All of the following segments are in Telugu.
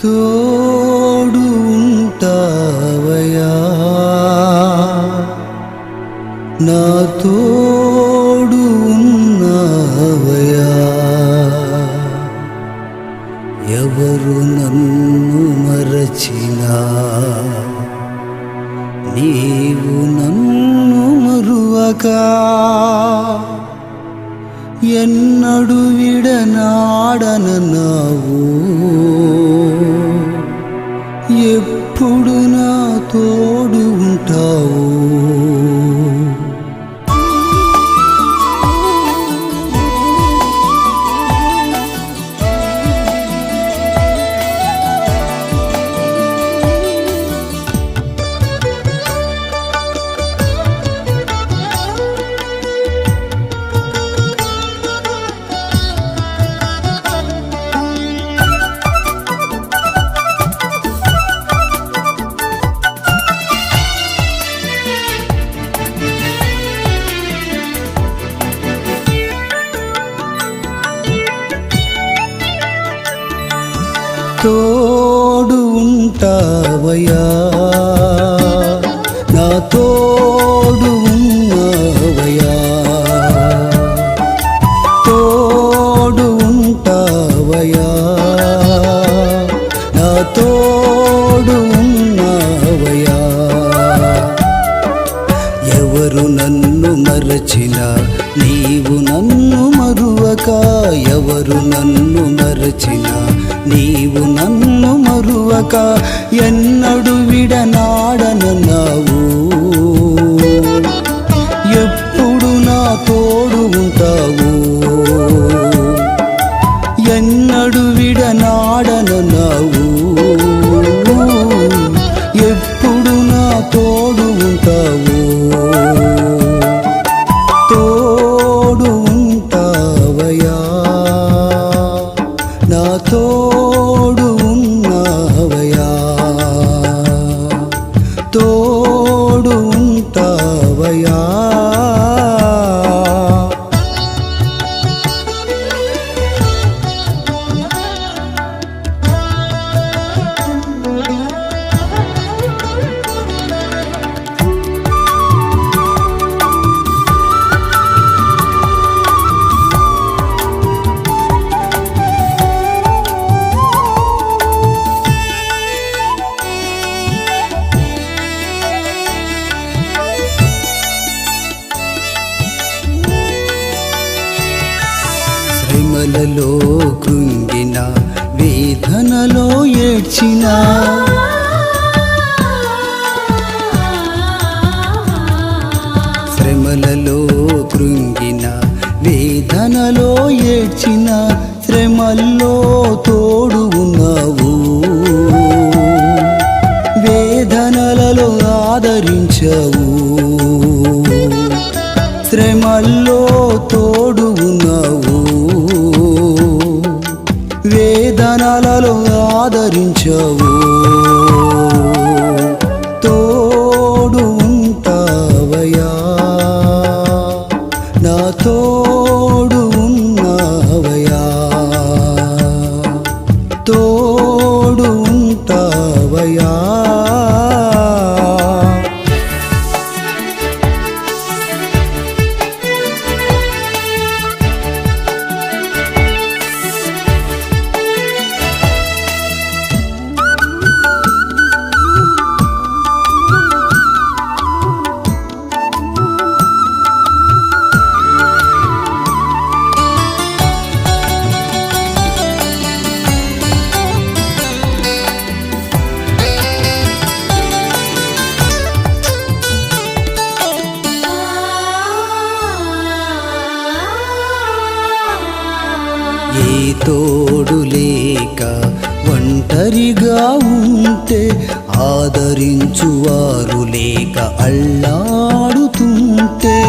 తోడు ఉంటావయా నా తోడు ఉన్నావయా ఎవరు నన్ను మరచినా నీవు నన్ను మరువగా ఎన్నడు విడనాడన విడనాడనన్నావు. ఎప్పుడు నా తోడు ఉంటావు? ఉంటావయ్యా. నా తోడు ఉన్నావయ్యా. తోడు ఉంటావయ్యా. నా తోడు ఉన్నావయ్యా. ఎవరు నన్ను మరచిన నీవు నన్ను మరువక. ఎవరు నన్ను మరచినా నీవు నన్ను మరువక ఎన్నడు విడనాడనన్నావు. తోడు ఉంటావయా బాధలలో కృంగిన వేదనలో ఏడ్చినా. ఆదరించవు. తోడు ఉంటావయా నా తోడు ఉన్నావయా తోడు ఉంటావయా ఏ తోడు లేక ఒంటరిగా ఉంటే ఆదరించువారు లేక అల్లాడుతుంటే.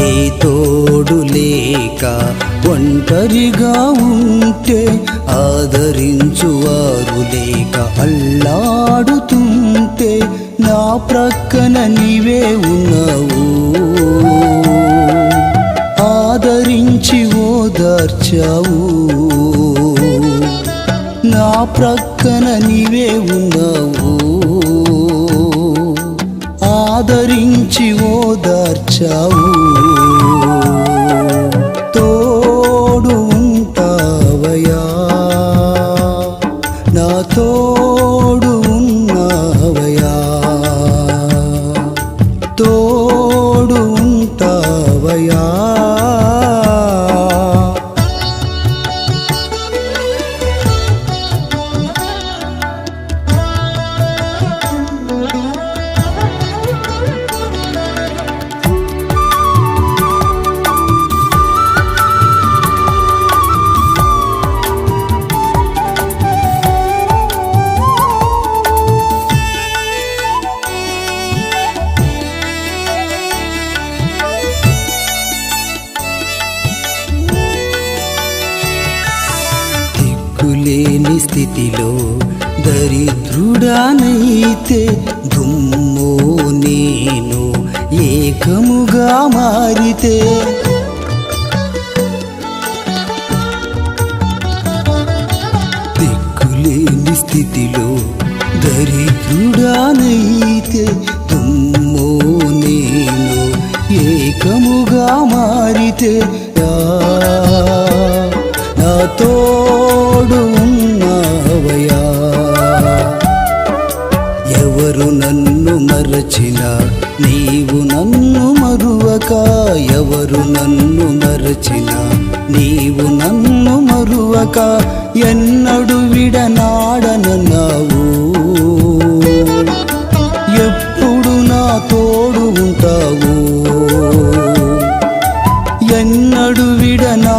ఏ తోడు లేక ఒంటరిగా ఉంటే ఆదరించువారు లేక అల్లాడుతుంటే నా ప్రక్కన నీవే ఉన్నావు. ఓదార్చావు నా ప్రక్కన నీవే ఉన్నావు. లేని స్థితిలో దరిద్రుడానైతే దుమ్మో నేను ఏకముగా మారితే. దిక్కులేని స్థితిలో దరిద్రుడానైతే దుమ్మో నేను ఏకముగా మారితే. ఆ, నీవు నన్ను మరువక ఎవరు నన్ను మరచిన? నీవు నన్ను మరువక ఎన్నడు విడనాడనన్నావు. ఎప్పుడు నా తోడు ఉంటావు? ఎన్నడు విడనా